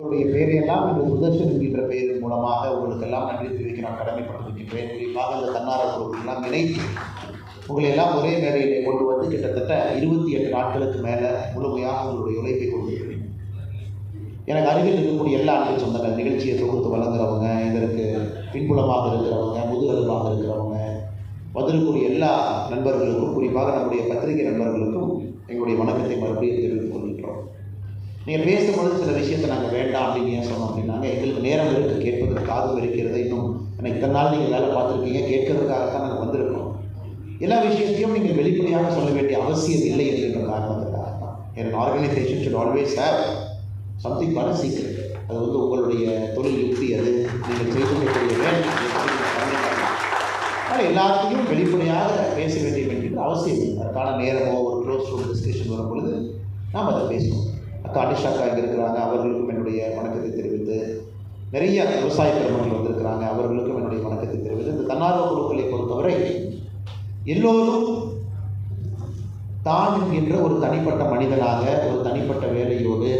உங்களுடைய பெயரையெல்லாம் இந்த சுதர்ஷன் என்கின்ற பெயர் மூலமாக உங்களுக்கு எல்லாம் நன்றி தெரிவிக்க நான் கடமைப்பட்டிருக்கின்றேன். குறிப்பாக இந்த தன்னார குழுக்கெல்லாம் இணைத்து உங்களை எல்லாம் ஒரே மேடையிலே கொண்டு வந்து கிட்டத்தட்ட இருபத்தி எட்டு நாட்களுக்கு மேலே முழுமையாக உங்களுடைய உழைப்பை கொடுத்துருக்கிறேன். எனக்கு அருகில் இருக்கக்கூடிய எல்லா அன்பு சொந்தங்கள் நிகழ்ச்சியை தொகுத்து வழங்குறவங்க இதற்கு பின்புலமாக இருக்கிறவங்க முதுகெலும்பாக இருக்கிறவங்க வந்திருக்கக்கூடிய எல்லா நண்பர்களுக்கும் குறிப்பாக நம்முடைய பத்திரிகை நண்பர்களுக்கும் எங்களுடைய வணக்கத்தை மறுபடியும் தெரிவித்துக் கொள்கின்றோம் நீங்கள் பேசும்பொழுது சில விஷயத்தை நாங்கள் வேண்டாம் அப்படின்னு ஏன் சொன்னோம் அப்படின்னாங்க எங்களுக்கு நேரம் இருக்குது கேட்பதற்கு காதும் இருக்கிறது இன்னும் ஏன்னா இத்தனை நாள் நீங்கள் வேலை பார்த்துருக்கீங்க கேட்கறதுக்காகத்தான் நாங்கள் வந்திருக்கோம். எல்லா விஷயத்தையும் நீங்கள் வெளிப்படையாக சொல்ல வேண்டிய அவசியம் இல்லை என்கின்ற காரணத்துக்காக தான் என் organisation should always have something பண்ண சீக்கிரம் அது வந்து உங்களுடைய தொழில் யுக்தி அது. நீங்கள் செய்து வேலை ஆனால் எல்லாத்தையும் வெளிப்படையாக பேச வேண்டிய என்கின்ற அவசியம் இல்லை. அதற்கான நேரமோ ஒரு க்ளோஸ் ரூம் டிஸ்கஷன் வரும் பொழுது நாம் அதை பேசுவோம். அக்கா இங்கே இருக்கிறாங்க அவர்களுக்கும் என்னுடைய வணக்கத்தை தெரிவித்து நிறைய விவசாய பெருமக்கள் வந்திருக்கிறாங்க. அவர்களுக்கும் என்னுடைய வணக்கத்தை தெரிவித்து இந்த தன்னார்வ குழுக்களை பொறுத்தவரை எல்லோரும் தான் என்கின்ற ஒரு தனிப்பட்ட மனிதனாக ஒரு தனிப்பட்ட வேலையோடு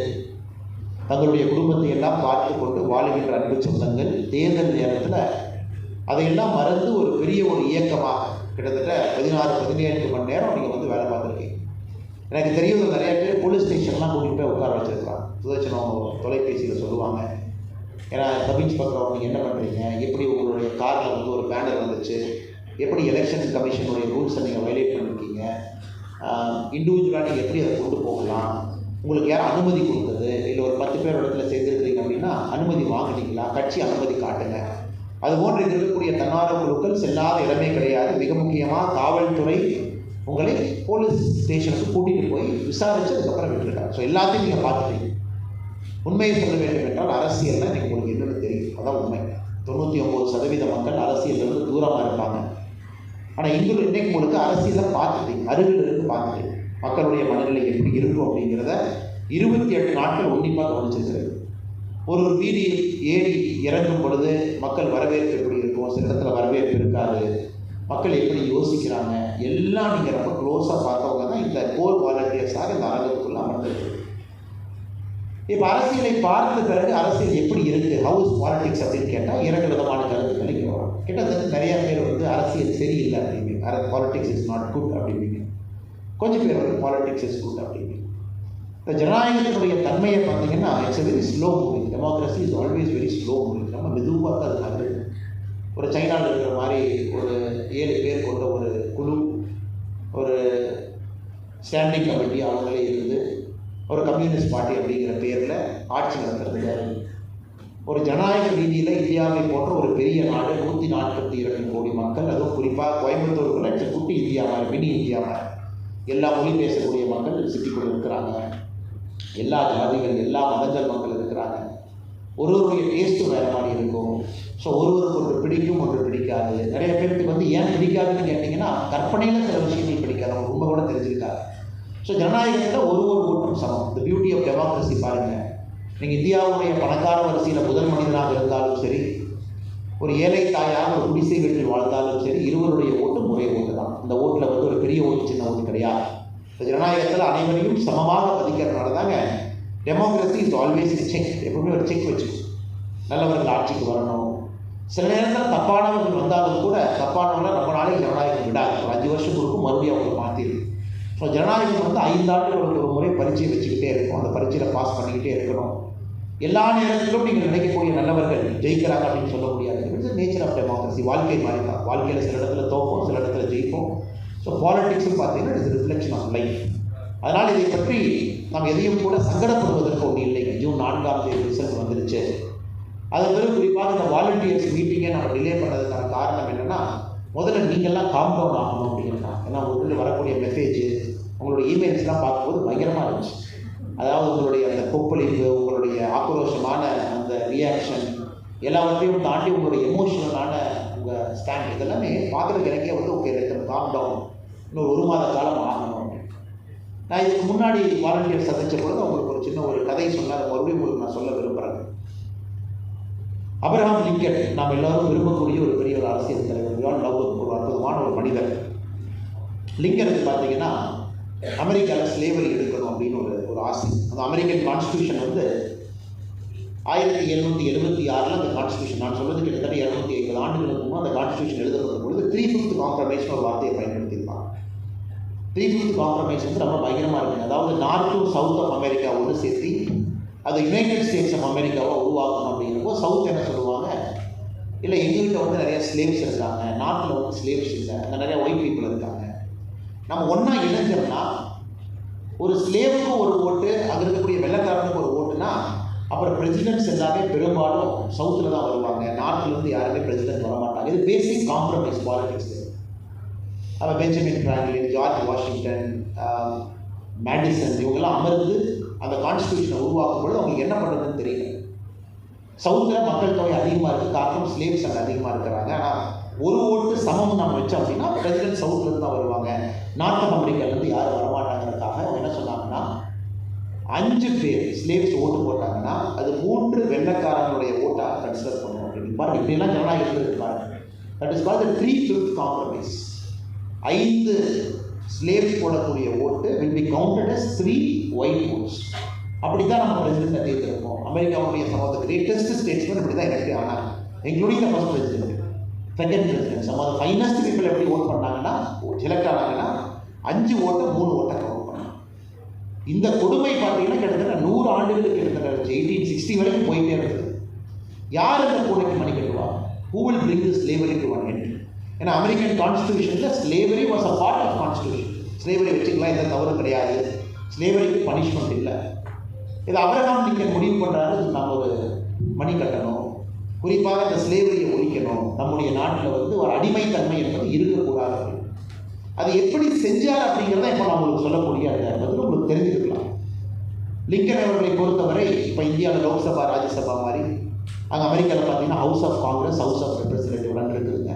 தங்களுடைய குடும்பத்தை எல்லாம் பார்த்து கொண்டு வாழுகின்ற அன்பு சொந்தங்கள் தேர்தல் நேரத்தில் அதையெல்லாம் மறந்து ஒரு பெரிய ஒரு இயக்கமாக கிட்டத்தட்ட பதினாறு பதினேழு மணி நேரம் நீங்கள் வந்து வேலை எனக்கு தெரியும் நிறைய பேர் போலீஸ் ஸ்டேஷன்லாம் கூட்டிகிட்டு போய் உட்கார வச்சிருக்காங்க சுதர்சனம் தொலைபேசியில் சொல்லுவாங்க. ஏன்னா சப் பத்திரம் நீங்கள் என்ன பண்ணுறீங்க எப்படி உங்களுடைய காரில் வந்து ஒரு பேனர் வந்துச்சு? எப்படி எலெக்ஷன் கமிஷனுடைய ரூல்ஸை நீங்கள் வயலேட் பண்ணியிருக்கீங்க இண்டிவிஜுவலாக நீங்கள் எப்படி அதை கொண்டு போகலாம்? உங்களுக்கு யார் அனுமதி கொடுத்தது? இல்லை ஒரு பத்து பேர் இடத்துல சேர்ந்துருக்கிறீங்க அப்படின்னா அனுமதி வாங்கினீங்களா? கட்சி அனுமதி காட்டுங்க. அது போன்று இருக்கக்கூடிய தன்னார்வ குழுக்கள் செல்லாத இடமே கிடையாது. மிக முக்கியமாக காவல்துறை உங்களை போலீஸ் ஸ்டேஷனுக்கு கூட்டிகிட்டு போய் விசாரித்து அதுக்கப்புறம் விட்டுருக்காங்க ஸோ எல்லாத்தையும் நீங்கள் பார்த்துட்டீங்க. உண்மையை சொல்ல வேண்டும் என்றால் அரசியலில் நீங்கள் உங்களுக்கு என்னென்னு தெரியும். அதான் உண்மை. தொண்ணூற்றி ஒம்பது சதவீத மக்கள் அரசியலிருந்து தூரமாக இருப்பாங்க. ஆனால் இங்கு இன்றைக்கு உங்களுக்கு அரசியலை பார்த்துட்டீங்க. அருகில் இருந்து பார்த்துட்டீங்க. மக்களுடைய மனநிலை எப்படி இருக்கும் அப்படிங்கிறத இருபத்தி எட்டு நாட்கள் உன்னிப்பாக கவனிச்சிருக்கிறது. ஒரு ஒரு வீதி ஏறி இறங்கும் பொழுது மக்கள் வரவேற்பு எப்படி இருக்கும்? சில இடத்துல வரவேற்பு இருக்காது. மக்கள் எப்படி யோசிக்கிறாங்க? எல்லாம் நீங்கள் ரொம்ப க்ளோஸாக பார்த்தவங்க தான் இந்த கோர் வாலண்டியர்ஸாக இந்த அரங்கத்துக்குள்ள அமர்ந்திருக்கு இப்போ அரசியலை பார்த்த பிறகு அரசியல் எப்படி இருக்குது ஹவுஸ் பாலிடிக்ஸ் அப்படின்னு கேட்டால் இரண்டு விதமான கருத்துக்கள் இங்கே வரும். கிட்டத்தட்ட நிறைய பேர் வந்து அரசியல் சரியில்லை அப்படிங்க அர பாலிடிக்ஸ் இஸ் நாட் குட் அப்படிங்க கொஞ்சம் பேர் வந்து பாலிடிக்ஸ் இஸ் குட் அப்படிங்க இந்த ஜனநாயகத்தினுடைய தன்மையை பார்த்தீங்கன்னா it's very slow moving democracy is always very slow moving நம்ம மெதுவாக தான் அது நகருது ஒரு சைனாவில் இருக்கிற மாதிரி ஒரு ஏழு பேர் கொண்ட ஒரு குழு ஸ்டாண்டிங் கமிட்டி அவங்களே இருந்து ஒரு கம்யூனிஸ்ட் பார்ட்டி அப்படிங்கிற பேரில் ஆட்சி நடத்துறது ஒரு ஜனநாயக ரீதியில் இந்தியாவை போன்ற ஒரு பெரிய நாடு நூற்றி நாற்பத்தி இரண்டு கோடி மக்கள் அதுவும் குறிப்பாக கோயம்புத்தூருக்கு லட்சம் குட்டி இந்தியா மாதிரி மினி இந்தியா மாதிரி. எல்லா மொழி பேசக்கூடிய மக்கள் சிட்டிக்குள்ளே இருக்கிறாங்க. எல்லா ஜாதிகள் எல்லா மதங்கள் மக்கள் இருக்கிறாங்க. ஒரு ஒருவருடைய டேஸ்ட்டும் வேறு மாதிரி இருக்கும். ஸோ ஒருவருக்கு ஒன்று பிடிக்கும் ஒன்று பிடிக்காது. நிறைய பேருக்கு வந்து ஏன் பிடிக்காதுன்னு கேட்டிங்கன்னா கற்பனையில் சில விஷயங்கள் பிடிக்காது. அவங்க ரொம்ப கூட தெரிஞ்சிருக்காங்க ஸோ ஜனநாயகத்தில் ஒரு ஒரு ஓட்டும் சமம். இந்த பியூட்டி ஆஃப் டெமோக்ரஸி பாருங்கள் நீங்கள் இந்தியாவுடைய பணக்கார வரிசையில் முதல் மனிதனாக இருந்தாலும் சரி ஒரு ஏழை தாயாக ஒரு குடிசை வீட்டில் வாழ்ந்தாலும் சரி இருவருடைய ஓட்டும் ஒரே ஓட்டு தான். இந்த ஓட்டில் வந்து ஒரு பெரிய ஓட்டு சின்ன ஓட்டு கிடையாது. ஜனநாயகத்தில் அனைவரையும் சமமாக பதிக்கிறதுனால தாங்க டெமோக்ரஸி இஸ் ஆல்வேஸ் செக் எப்பவுமே ஒரு செக் வச்சு நல்லவர்கள் ஆட்சிக்கு வரணும். சில நேரத்தில் தப்பானவர்கள் வந்தாலும் கூட தப்பானவங்களை ரொம்ப நாளைக்கு ஜனநாயகம் விடாது. ஒரு அஞ்சு வருஷம் கொடுக்கும் மறுபடியும் அவங்க ஸோ ஜனநாயகம் வந்து ஐந்தாண்டுகளுக்கு ஒரு முறை பரீட்சை வச்சுக்கிட்டே இருக்கும். அந்த பரீட்சையில் பாஸ் பண்ணிக்கிட்டே இருக்கணும். எல்லா நேரத்திலும் நீங்கள் நினைக்கக்கூடிய நல்லவர்கள் ஜெயிக்கிறாங்க அப்படின்னு சொல்ல முடியாது. இட்ஸ் நேச்சர் ஆஃப் டெமோக்ரஸி வாழ்க்கை மாதிரி தான் வாழ்க்கையில் சில இடத்துல தோப்போம் சில இடத்துல ஜெயிப்போம். ஸோ பாலிடிக்ஸும் பார்த்தீங்கன்னா இட்ஸ் ரிஃப்ளெக்ஷன் ஆஃப் லைஃப் அதனால் இதை பற்றி நாம் எதையும் கூட சங்கடப்படுவதற்கு ஒன்று இல்லைங்க ஜூன் நான்காம் தேதி ரிசல்ட் வந்துருச்சு. அது பிறகு குறிப்பாக இந்த வாலண்டியர்ஸ் மீட்டிங்கை நம்ம டிலே பண்ணதுக்கான காரணம் என்னென்னா முதல்ல நீங்கள்லாம் காம் டவுன் ஆகணும் அப்படின்னா ஏன்னா உங்களுக்கு வரக்கூடிய மெசேஜ் உங்களுடைய இமெயில்ஸ்லாம் பார்க்கும்போது பயங்கரமாக இருந்துச்சு. அதாவது உங்களுடைய அந்த கொப்பளிப்பு உங்களுடைய ஆக்ரோஷமான அந்த ரியாக்ஷன் எல்லாவற்றையும் தாண்டி உங்களுடைய எமோஷனலான உங்கள் ஸ்டாண்ட் இதெல்லாமே பார்க்குறதுக்கு எனக்கே வந்து ஓகே ரெத்தம் காம் டவுன் இன்னொரு ஒரு மாத காலம் ஆகணும் நான் இதுக்கு முன்னாடி வாலண்டியர் சந்திச்ச பொழுது உங்களுக்கு ஒரு சின்ன ஒரு கதை சொன்னால் அதை மறுபடியும் உங்களுக்கு நான் சொல்ல விரும்புகிறேன் அப்ரஹாம் லிங்கன் நாம் எல்லாரும் விரும்பக்கூடிய ஒரு பெரிய ஒரு அரசியல் தலைவர். லவ் ஒரு அற்புதமான ஒரு மனிதர். லிங்கனுக்கு பார்த்தீங்கன்னா அமெரிக்காவில் ஸ்லேவரி எடுக்கணும் அப்படின்னு ஒரு ஒரு ஆசை. அந்த அமெரிக்கன் கான்ஸ்டியூஷன் வந்து ஆயிரத்தி எழுநூற்றி எழுபத்தி ஆறில் அந்த கான்ஸ்டியூஷன் நான் சொல்கிறது கிட்டத்தட்ட இரநூத்தி ஐம்பது ஆண்டுகளுக்கு முன்பு அந்த கான்ஸ்டியூஷன் எழுதப்படும் பொழுது த்ரீ ஃபிஃப்த் காம்ப்ரமைஸ்னு ஒரு வார்த்தையை பயன்படுத்தியிருப்பாங்க. த்ரீ ஃபிஃப்த் காம்ப்ரமைஸ் வந்து ரொம்ப பயங்கரமாக இருக்குங்க அதாவது நார்த்தும் சவுத் ஆஃப் அமெரிக்கா ஒன்று சேர்த்து அது யுனைடெட் ஸ்டேட்ஸ் ஆஃப் அமெரிக்காவை உருவாக்கணும் அப்படிங்கிறப்போ சவுத் என்ன சொல்லுவாங்க? இல்லை எங்கள்கிட்ட வந்து நிறைய ஸ்லேவ்ஸ் இருக்காங்க. நார்த்தில் வந்து ஸ்லேவ்ஸ் இல்லை. அங்கே நிறைய ஒயிட் பீப்புள் இருக்காங்க. நம்ம ஒன்றா இணைஞ்சோம்னா ஒரு ஸ்லேவுக்கும் ஒரு ஓட்டு அங்கே இருக்கக்கூடிய வெள்ளக்காரனுக்கு ஒரு ஓட்டுனா அப்புறம் பிரசிடென்ட்ஸ் எல்லாமே பெரும்பாலும் சவுத்தில் தான் வருவாங்க. நார்த்லேருந்து யாருமே பிரசிடென்ட் வர மாட்டாங்க இது பேசிக் காம்ப்ரமைஸ் பாலிடிக்ஸ் அப்போ Benjamin Franklin George Washington Madison இவங்கெல்லாம் அமர்ந்து அந்த கான்ஸ்டியூஷனை உருவாக்கும் பொழுது அவங்களுக்கு என்ன பண்ணுறதுன்னு தெரியல. சவுத்தில் மக்கள் தொகை அதிகமாக இருக்குது காரணம் ஸ்லேவ்ஸ் அங்கே அதிகமாக இருக்கிறாங்க. ஆனால் ஒரு ஓட்டு சமம் நம்ம வச்சோம் அப்படின்னா பிரசிடென்ட் சவுத்துலேருந்து தான் வருவாங்க. நார்த் அமெரிக்காலேருந்து யாரும் வரமாட்டாங்கிறதுக்காக என்ன சொன்னாங்கன்னா அஞ்சு பேர் ஸ்லேவ்ஸ் ஓட்டு போட்டாங்கன்னா அது மூன்று வெள்ளக்காரங்களுடைய ஓட்டாக கன்சிடர் பண்ணுவோம் அப்படின்னு. பாருங்க இப்படிலாம் ஜனநாயகம் இருக்கு பாருங்க. That is call the three fifth compromise ஐந்து ஸ்லேவ்ஸ் போடக்கூடிய ஓட்டு will be counted as three white votes அப்படி தான் நம்ம பிரசிடென்ட்டை தேர்ந்தெடுப்போம். அமெரிக்காவுடைய some of the greatest statesmen இப்படி தான் எனக்கு ஆனாங்க including the first president second president some of finest people எப்படி ஓட் பண்ணாங்கன்னா செலக்ட் ஆனாங்கன்னா அஞ்சு ஓட்டை மூணு ஓட்டை கவர் பண்ணணும் இந்த கொடுமை பார்த்தீங்கன்னா கிட்டத்தட்ட நூறு ஆண்டுகளுக்கு கிட்டத்தட்ட எயிட்டீன் சிக்ஸ்டி வரைக்கும் போயிட்டே இருந்தது. யார் இந்த பூனைக்கு மணி கட்டுவா? Who will bring the slavery to one end ஏன்னா American கான்ஸ்டியூஷனில் slavery was a part of constitution slavery வச்சுக்கலாம் எந்த தவறு கிடையாது. ஸ்லேவரிக்கு பனிஷ்மெண்ட் இல்லை. இது அப்ரஹாம் லிங்கன் முடிவு பண்ணுறாரு நம்ம ஒரு மணி கட்டணும். குறிப்பாக இந்த ஸ்லேவரியை ஒழிக்கணும். நம்முடைய நாட்டில் வந்து ஒரு அடிமைத்தன்மை என்பது இருக்கக்கூடாது. அது எப்படி செஞ்சார் அப்படிங்கிறத இப்போ நான் உங்களுக்கு சொல்ல முடியாது. பதில் உங்களுக்கு தெரிஞ்சுக்கலாம் லிங்கன் அவர்களை பொறுத்தவரை இப்போ இந்தியாவில் லோக்சபா ராஜ்யசபா மாதிரி அங்கே அமெரிக்காவில் பார்த்தீங்கன்னா House of Congress House of representative இருக்குதுங்க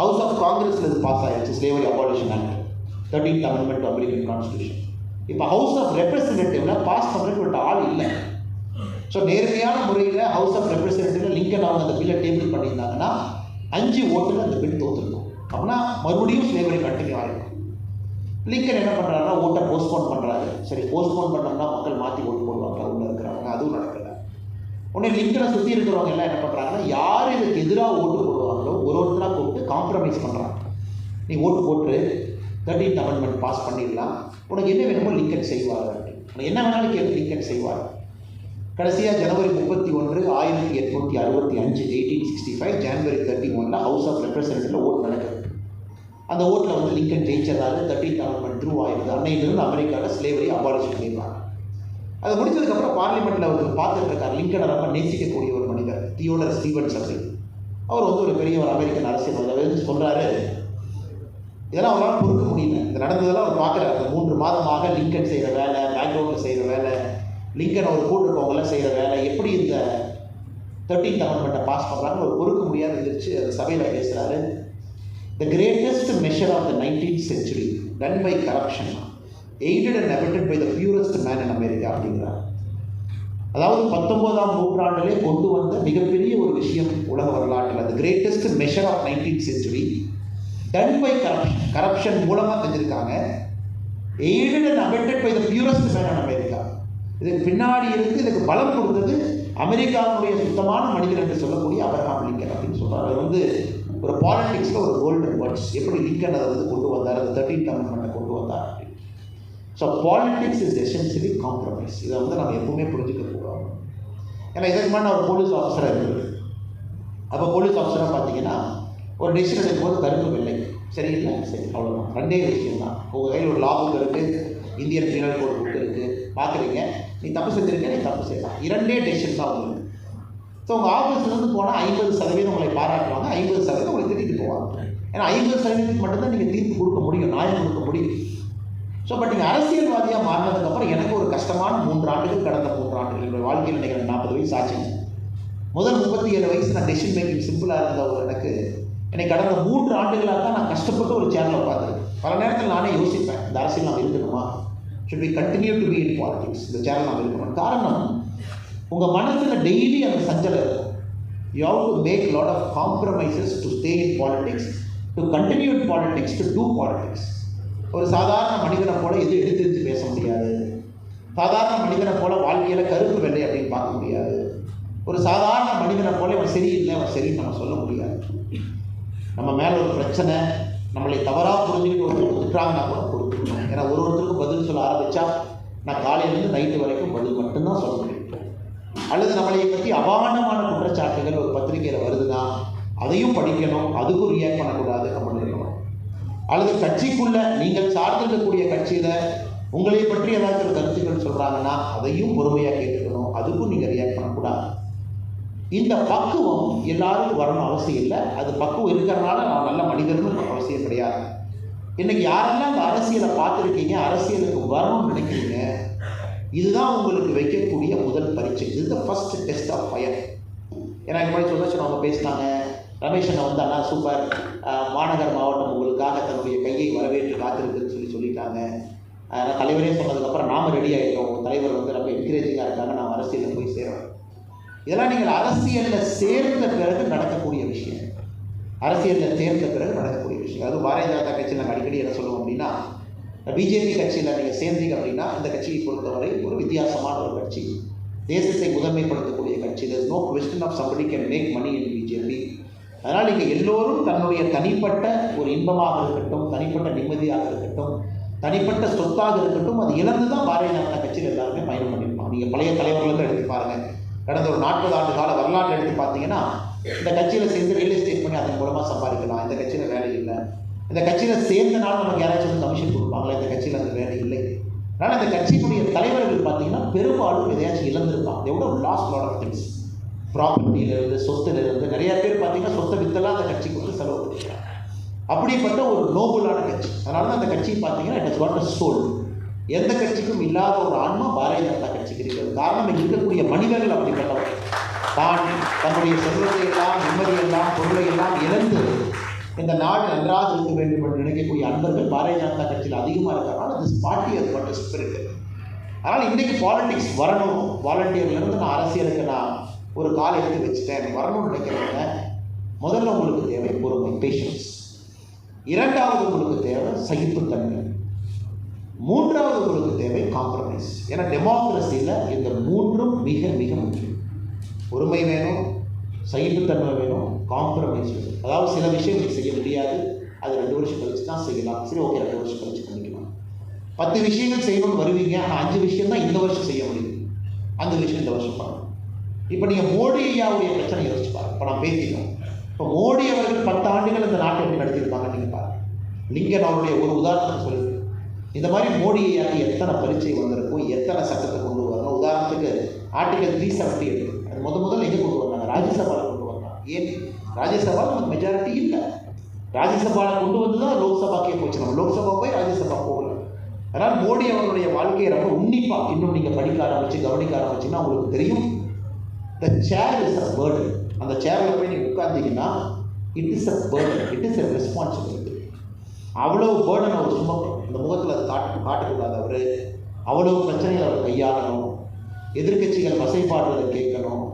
ஹவுஸ் ஆஃப் காங்கிரஸில் இது பாஸ் ஆயிடுச்சு. Slavery abolition act thirteenth amendment American constitution இப்போ ஹவுஸ் ஆஃப் ரெப்ரஸன்டேட்டிவ்ல பாஸ் பண்ணுறதுக்கு ஒரு ஆள் இல்லை. ஸோ நேர்மையான முறையில் ஹவுஸ் ஆஃப் ரெப்ரஸன்டேட்டிவ்ல லிங்கன் அவங்க அந்த பில்லை டேபிள் பண்ணியிருந்தாங்கன்னா அஞ்சு ஓட்டில் அந்த பில் தோற்றுருக்கும் அப்படின்னா மறுபடியும் ஸ்லேவரி கண்டினியூ ஆகிருக்கும் லிங்கன் என்ன பண்ணுறாருன்னா ஓட்டை போஸ்ட்போன் பண்ணுறாரு சரி போஸ்ட்போன் பண்ணோம்னா மக்கள் மாற்றி ஓட்டு போடுவாங்க உள்ளே இருக்கிறவங்க. அதுவும் நடக்கல. உடனே லிங்கனை சுற்றி இருக்கிறவங்க எல்லாம் என்ன பண்ணுறாங்கன்னா யார் இதுக்கு எதிராக ஓட்டு போடுவாங்களோ ஒரு ஒருத்தராக கூப்பிட்டு காம்ப்ரமைஸ் பண்ணுறாங்க நீ ஓட்டு போட்டு தேர்ட்டீன்த் அமெண்ட்மெண்ட் பாஸ் பண்ணிடலாம். உனக்கு என்ன வேணுமோ லிங்கன் செய்வார் உனக்கு என்ன வேணாலும் கேட்டு லிங்கன் செய்வார். கடைசியாக ஜனவரி முப்பத்தி ஒன்று ஆயிரத்தி எட்நூற்றி அறுபத்தி அஞ்சு eighteen sixty five January thirty ஒனில் ஹவுஸ் ஆஃப் ரெப்ரஸன்டேட்டிவில் ஓட்டு நடக்குது. அந்த ஓட்டில் வந்து லிங்கன் ஜெயிச்சதால தேர்ட்டீன் அமெண்ட்மெண்ட் த்ரூ ஆயிடுது. அன்னையிலிருந்து அமெரிக்காவில் ஸ்லேவரி அபாலிஷ் பண்ணிடுவாங்க அதை முடிச்சதுக்கப்புறம் பார்லிமெண்ட்டில் அவர் பார்த்துட்டு இருக்கார். லிங்கனை ரொம்ப நேசிக்கக்கூடிய ஒரு மனிதர் தியோடர் ஸ்டீவன்ஸ் அப்படி அவர் வந்து ஒரு பெரிய ஒரு அமெரிக்கன் அரசியல் வந்து சொல்கிறாரு இதெல்லாம் அவரால் பொறுக்க முடியல. இந்த நடந்ததெல்லாம் அவர் பார்க்குறாரு அந்த மூன்று மாதமாக லிங்கன் செய்கிற வேலை பேக்ரவுண்டில் செய்கிற வேலை லிங்கன் அவர் கூட செய்கிற வேலை எப்படி இந்த தேர்ட்டீன்த் அமெண்ட்மெண்ட்டை பாஸ் பண்ணுறாங்க ஒரு பொறுக்க முடியாத இருந்துச்சு. அந்த சபையில் பேசுகிறாரு the greatest measure of the nineteen century done by corruption aided and abetted by the purest man in America அப்படிங்கிறார். அதாவது பத்தொன்பதாம் நூற்றாண்டிலே கொண்டு வந்த மிகப்பெரிய ஒரு விஷயம் உலக வரலாற்றில் அந்த greatest measure of nineteen century done by corruption corruption மூலமாக செஞ்சுருக்காங்க aided and abetted by the purest man in America இதுக்கு பின்னாடி இருந்து இதுக்கு பலம் கொடுத்தது அமெரிக்காவுடைய சுத்தமான மனிதர் என்று சொல்லக்கூடிய அபரஹாம் லிங்கன் அப்படின்னு சொல்கிறார் அவர் வந்து ஒரு பாலிட்டிக்ஸில் ஒரு கோல்டன் வேர்ட்ஸ் எப்படி லிங்கன் அதை வந்து கொண்டு வந்தார்? அந்த தேர்ட்டீன் அமெண்ட்மெண்ட்டை கொண்டு வந்தார் அப்படின்னு so politics is essentially compromise இதை வந்து நம்ம எப்பவுமே புரிஞ்சுக்க போகிறோம் ஏன்னா இதற்கு மேலே ஒரு போலீஸ் ஆஃபீஸராக இருந்தது அப்போ போலீஸ் ஆஃபீஸராக பார்த்தீங்கன்னா ஒரு டெசிஷன் எடுக்கும்போது கருப்பு வெள்ளை. சரியில்லை சரி அவ்வளோதான் ரெண்டே விஷயம் தான். உங்கள் கையில் ஒரு லா புக் இருக்குது இந்தியன் பீனல் கோட் புக் இருக்குது பார்க்குறீங்க நீ தப்பு செஞ்சுருக்க நீ தப்பு செய்யலாம். இரண்டே டெசிஷன் தான் உங்களுக்கு ஸோ உங்கள் ஆஃபீஸ்லேருந்து போனால் ஐம்பது சதவீதம் உங்களை பாராட்டுவாங்க ஐம்பது சதவீதம் உங்களை திட்டிட்டு போவாங்க. ஏன்னா ஐம்பது சதவீதத்துக்கு மட்டும்தான் நீங்கள் தீர்ப்பு கொடுக்க முடியும் நியாயம் கொடுக்க முடியும். ஸோ பட் நீங்கள் அரசியல்வாதியாக மாறினதுக்கப்புறம் எனக்கு ஒரு கஷ்டமான மூன்று ஆண்டுகள் கடந்த மூன்று ஆண்டுகள் என்னுடைய வாழ்க்கையில் நினைக்கிறேன் நாற்பது வயசு ஆச்சு. முதல் முப்பத்தி ஏழு வயசு நான் டெசிஷன் மேக்கிங் சிம்பிளாக இருந்த ஒரு எனக்கு என்னை கடந்த மூன்று ஆண்டுகளாக தான் நான் கஷ்டப்பட்டு ஒரு சேனலை உட்காந்துருக்கேன் பல நேரத்தில் நானே யோசிப்பேன் இந்த அரசியல் நாம் இருக்கணுமா? Should be continue to be in politics இந்த சேனல் நாம் இருக்கணும் காரணம் உங்கள் மனசில் டெய்லி அந்த சஞ்சலம் இருக்கும். You have to make lot of compromises to stay in politics to continue in politics to do politics ஒரு சாதாரண மனிதனை போல எது எடுத்து பேச முடியாது. சாதாரண மனிதனை போல வாழ்க்கையில் கருப்பு வெள்ளை அப்படின்னு பார்க்க முடியாது. ஒரு சாதாரண மனிதனை போல அவன் சரியில்லை அவன் சரின்னு நம்ம சொல்ல முடியாது. நம்ம மேலே ஒரு பிரச்சனை நம்மளை தவறாக புரிஞ்சுக்கிட்டு ஒருத்தர் திட்டுறாங்கன்னா கூட கொடுத்துக்கணும் ஏன்னா ஒரு ஒருத்தருக்கும் பதில் சொல்ல ஆரம்பித்தா நான் காலையிலேருந்து நைட்டு வரைக்கும் பதில் மட்டும்தான் சொல்ல முடியும். அல்லது நம்மளை பற்றி அபாண்டமான குற்றச்சாட்டுகள் ஒரு பத்திரிகையில் வருதுன்னா அதையும் படிக்கணும் அதுக்கும் ரியாக்ட் பண்ணக்கூடாது அப்படின்னு இருக்கணும் அல்லது கட்சிக்குள்ள நீங்கள் சார்ந்திருக்கக்கூடிய கட்சியில உங்களை பற்றி ஏதாச்சும் ஒரு கருத்துக்கள் சொல்கிறாங்கன்னா அதையும் பொறுமையாக கேட்டுக்கணும் அதுக்கும் நீங்கள் ரியாக்ட் பண்ணக்கூடாது. இந்த பக்குவம் எல்லாருக்கும் வரணும் அவசியம் இல்லை. அது பக்குவம் இருக்கிறனால நான் நல்ல மனிதர்னு அவசியம் கிடையாது. இன்னைக்கு யாரெல்லாம் இந்த அரசியலை பார்த்துருக்கீங்க அரசியலுக்கு வரணும்னு நினைக்கிறீங்க இதுதான் உங்களுக்கு வைக்கக்கூடிய முதல் பரீட்சை. இது the first test of fire ஏன்னா இது மாதிரி சுதர்ஷன் அவங்க பேசினாங்க ரமேஷனை வந்து அண்ணா சூப்பர் மாநகர் மாவட்டம் உங்களுக்காக தன்னுடைய கையை வரவேற்று காத்திருக்குன்னு சொல்லி சொல்லிட்டாங்க. அதனால் தலைவரே சொன்னதுக்கப்புறம் நாம் ரெடி ஆகிட்டோம் தலைவர் வந்து ரொம்ப என்கரேஜிங்காக இருக்காங்க. நாம் அரசியலில் போய் சேரோம் இதெல்லாம் நீங்கள் அரசியலில் சேர்ந்த பிறகு நடக்கக்கூடிய விஷயம். அரசியலில் சேர்ந்த பிறகு நடக்கக்கூடிய விஷயம். அது பாரதிய ஜனதா கட்சியில் நாங்கள் அடிக்கடி என்ன சொல்லுவோம் அப்படின்னா பிஜேபி கட்சியில் நீங்கள் சேர்ந்தீங்க அப்படின்னா இந்த கட்சியை பொறுத்தவரை ஒரு வித்தியாசமான ஒரு கட்சி. தேசத்தை முதன்மைப்படுத்தக்கூடிய கட்சி. There's no question of somebody can make money in BJP அதனால் நீங்கள் எல்லோரும் தன்னுடைய தனிப்பட்ட ஒரு இன்பமாக இருக்கட்டும் தனிப்பட்ட நிம்மதியாக இருக்கட்டும் தனிப்பட்ட சொத்தாக இருக்கட்டும் அது இழந்து தான் பாரதிய ஜனதா கட்சியில் எல்லாருமே பயணம் பண்ணியிருப்பாங்க. நீங்கள் பழைய தலைவர்களுக்கு எடுத்து பாருங்கள் கடந்த ஒரு நாற்பது ஆண்டு கால வரலாற்று எடுத்து பார்த்தீங்கன்னா இந்த கட்சியில் சேர்ந்து ரியல் எஸ்டேட் பண்ணி அதன் மூலமாக சம்பாதிக்கலாம். இந்த கட்சியில் வேலை இந்த கட்சியில் சேர்ந்தனால நமக்கு யாராச்சும் வந்து கமிஷன் கொடுப்பாங்களா? இந்த கட்சியில் அந்த வேலை இல்லை. அதனால் இந்த கட்சியினுடைய தலைவர்கள் பார்த்தீங்கன்னா பெரும்பாலும் எதையாச்சும் இழந்திருப்பாங்க. எவ்வளோ லாஸ்ட் லாட் ஆஃப் திங்ஸ் ப்ராப்பர்ட்டியிலிருந்து சொத்துலேருந்து நிறைய பேர் பார்த்தீங்கன்னா சொத்தை வித்தெல்லாம் அந்த கட்சிக்கு வந்து செலவு பண்ணிக்கிறாங்க. அப்படிப்பட்ட ஒரு நோபலான கட்சி. அதனால தான் அந்த கட்சி பார்த்தீங்கன்னா it is what a soul எந்த கட்சிக்கும் இல்லாத ஒரு ஆன்மா பாரதிய ஜனதா கட்சிக்கு இருக்கிறது. காரணம் இங்க இருக்கக்கூடிய மனிதர்கள் அப்படிப்பட்டவர்கள். தான் தன்னுடைய செல்வத்தை எல்லாம் நிம்மதியெல்லாம் பொருளை எல்லாம் இழந்து இந்த நாடு நன்றாக இருக்க வேண்டும் என்று நினைக்கக்கூடிய அன்பர்கள் பாரதிய ஜனதா கட்சியில் அதிகமாக இருக்கிறனால திஸ் பார்ட்டி அது மட்டும் ஸ்பிரிட் அதனால் இன்றைக்கி பாலிட்டிக்ஸ் வரணும். வாலண்டியர்லேருந்து நான் அரசியலுக்கு நான் ஒரு கால் எடுத்து வச்சுட்டேன். வரணும்னு நினைக்கிறவங்க முதல்ல உங்களுக்கு தேவை பொறுமை பேஷன்ஸ் இரண்டாவது உங்களுக்கு தேவை சகிப்புத்தன்மை. மூன்றாவது உங்களுக்கு தேவை காம்ப்ரமைஸ் ஏன்னா டெமோக்ரஸியில் இந்த மூன்றும் மிக மிக முக்கியம். பொறுமை வேணும் சகிப்புத்தன்மை வேணும் காம்ப்ரமைஸ் அதாவது சில விஷயங்கள் செய்ய முடியாது. அது ரெண்டு வருஷம் கழிச்சு தான் செய்யலாம். சரி ஓகே ரெண்டு வருஷம் கழிச்சு பண்ணிக்கலாம். பத்து விஷயங்கள் செய்யணும்னு வருவீங்க. ஆனால் அஞ்சு விஷயம் தான் இந்த வருஷம் செய்ய முடியும். அந்த விஷயம் இந்த வருஷம் பண்ணணும். இப்போ நீங்கள் மோடி ஐயாவுடைய பிரச்சனை யோசிச்சு பாருங்க. இப்போ நான் பேசிட்டோம் இப்போ மோடி அவர்கள் பத்து ஆண்டுகள் இந்த நாட்டை எப்படி நடத்தியிருப்பாங்க நீங்கள் பாருங்க. லிங்கன் அவருடைய ஒரு உதாரணத்தை சொல்லுங்க இந்த மாதிரி மோடி ஐயாவுக்கு எத்தனை பரீட்சை வந்திருக்கும் எத்தனை சட்டத்தை கொண்டு வரணும் உதாரணத்துக்கு ஆர்டிகல் த்ரீ செவன்ட்டி எடுக்கும் அது முத முதல்ல எங்கே கொண்டு வந்தாங்க? ராஜ்யசபாவில் கொண்டு வந்தாங்க. ஏன்? ராஜ்யசபா நமக்கு மெஜாரிட்டி இல்லை. ராஜ்யசபாவில் கொண்டு வந்து தான் லோக்சபாக்கே போச்சு நம்ம. லோக்சபா போய் ராஜ்யசபா போகல அதனால் மோடி அவர்களுடைய வாழ்க்கையை ரொம்ப உன்னிப்பாக இன்னும் நீங்கள் படிக்க ஆரம்பிச்சு கவனிக்க ஆரம்பிச்சுன்னா உங்களுக்கு தெரியும். த சேர் இஸ் அ பேர்டு அந்த சேரில் போய் நீங்கள் உட்கார்ந்தீங்கன்னா it is a burden it is a responsibility அவ்வளோ பேர்டன் அவர் சும்மா இந்த முகத்தில் அதை காட்டு காட்டக்கூடாது அவர். அவ்வளோ பிரச்சனைகள் அவர் கையாளணும். எதிர்க்கட்சிகள் வசைப்பாடுறதை கேட்கணும்.